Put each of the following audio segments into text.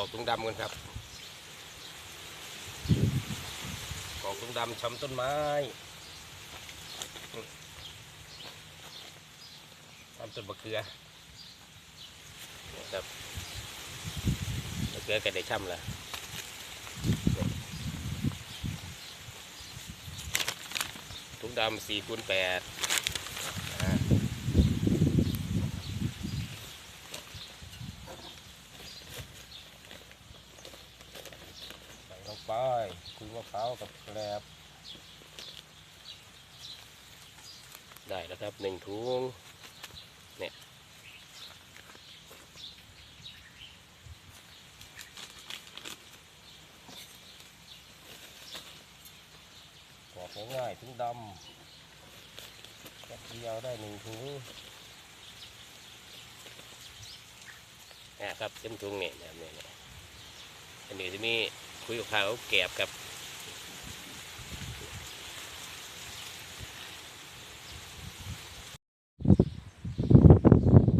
อกตุงดำกันครับกอกตุงดำช้ำต้นไม้ทำต้นมะเขือครับมะเขือก็ได้ช้ำแล้วตุงดำสี่คูณแปด ใส่ลงไป คุยมะพร้าวกับแกลบได้แล้วครับหนึ่งถุงเนี่ยกรอกง่ายๆถุงดำแค่เดียวได้หนึ่งถุงเนี่ยครับเต็มถุงเนี่ยเนี่ยเนี่ยเนี่ยอันนี้จะมี คุยกับเขาแกบกับ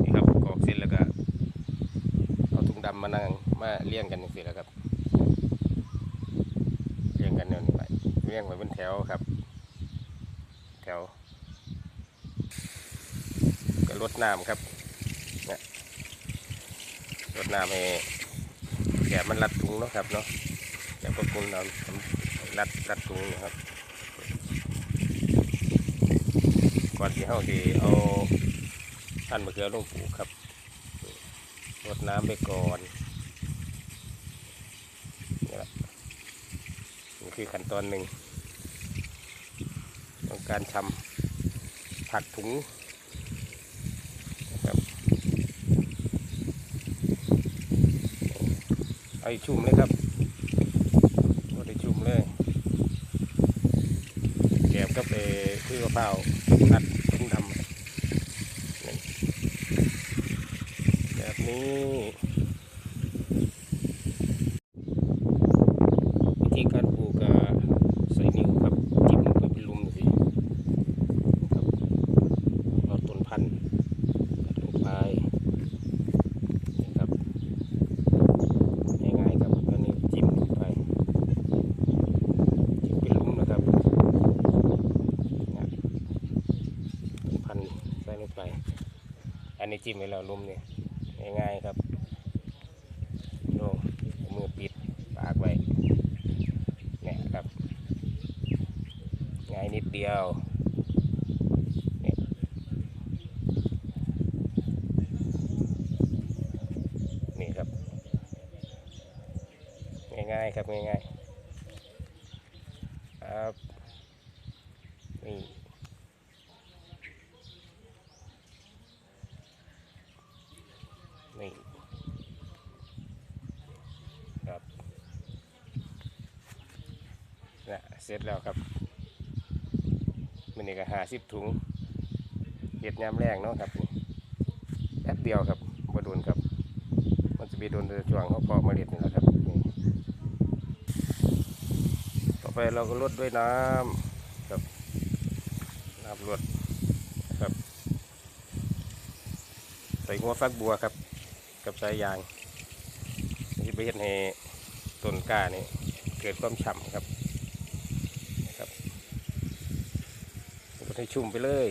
นี่ครับกอกเสร็จแล้วก็เอาถุงดำมานั่งมาเลี้ยงกันอย่างนี้แล้วครับเลี้ยงกันเนี่ยนี่ไปเลี้ยงไว้เป็นแถวครับ แถวก็ลดน้ำครับเนี่ยลดน้ำให้แกะมันรัดถุงเนาะครับเนาะ แกะพวกคุณเรารัดรัดถุงนะครับก่อนที่เฮาที่เอาท่านมะเขือลงปลูกครับรดน้ำไปก่อนนี่แหละนี่คือขั้นตอนหนึ่งของการทำผักถุงนะครับเอชุ่มเลยครับก็ได้ชุ่มเลย แก็ไปพืชมะเป้าวนัดต้มดำแบบนี้วิธีการปลูกก็ใส่นิ้วครับจิ้มลงไปเป็นหลุมสิครับเราต้นพันธุ์ลงไปนะครับ ง่ายๆครับอันนี้จิ้มลงไปจิ้มเป็นหลุมนะครับเนี่ยเป็นพันใส่ ลงไป อันนี้จิ้มไว้แล้วลุมเนี่ยง่ายๆครับโยงมือปิดปากไว้เนี่ยครับ ง่ายนิดเดียวเนี่ยนี่ครับ ง่ายๆครับง่ายๆครับนี่นี่ครับ นะเสร็จแล้วครับมันนี่ก็หาสิบถุงเห็ดยามแรงเนาะครับแป๊บเดียวครับบ่โดนครับ มันจะมีโดนแต่ช่วงเขาเพาเมล็ดนี่แหละครับต่อไปเราก็ลดด้วยน้ำครับน้ำลดครับใส่หัวฟักบัวครับ กับสายยางที่ไปเห็นให้ต้นกล้านี่เกิดความฉ่ำครับ ให้ชุ่มไปเลย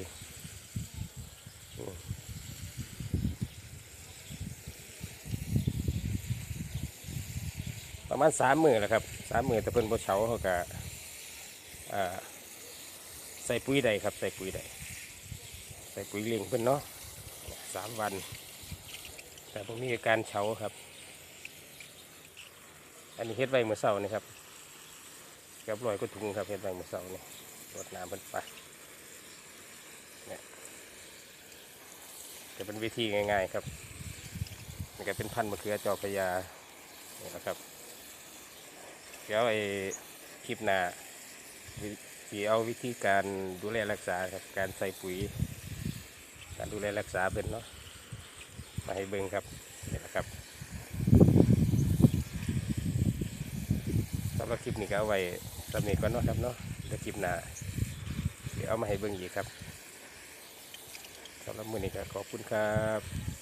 ประมาณสามมือแหละครับสามมือแต่เพิ่นบ่เฉาเขาก็ใส่ปุ๋ยใดครับ ใส่ปุ๋ยใดใส่ปุ๋ยเลี้ยงเพิ่นเนาะสามวัน แต่พวกนี้การเฉาครับ อันนี้เฮ็ดไว้เมื่อเช้านี่ครับเกือบร้อยก็ถุงครับเฮ็ดไว้เมื่อเช้านี่รดน้ำเพิ่นไป จะเป็นวิธีง่าย ๆ ครับนี่ก็เป็นพันธุ์มะเขือจอพญานี่นะครับ เดี๋ยวไอ้คลิปหน้าพี่เอาวิธีการดูแลรักษาครับการใส่ปุ๋ย การดูแลรักษาเป็นเนาะมาให้เบิ่งครับนี่นะครับสำหรับคลิปนี้ก็เอาไว้สำเนีก่อนเนาะครับเนาะเดี๋ยวคลิปหน้าเดี๋ยวเอามาให้เบิ่งอีกครับ สำหรับมือนี้ก็ขอบคุณครับ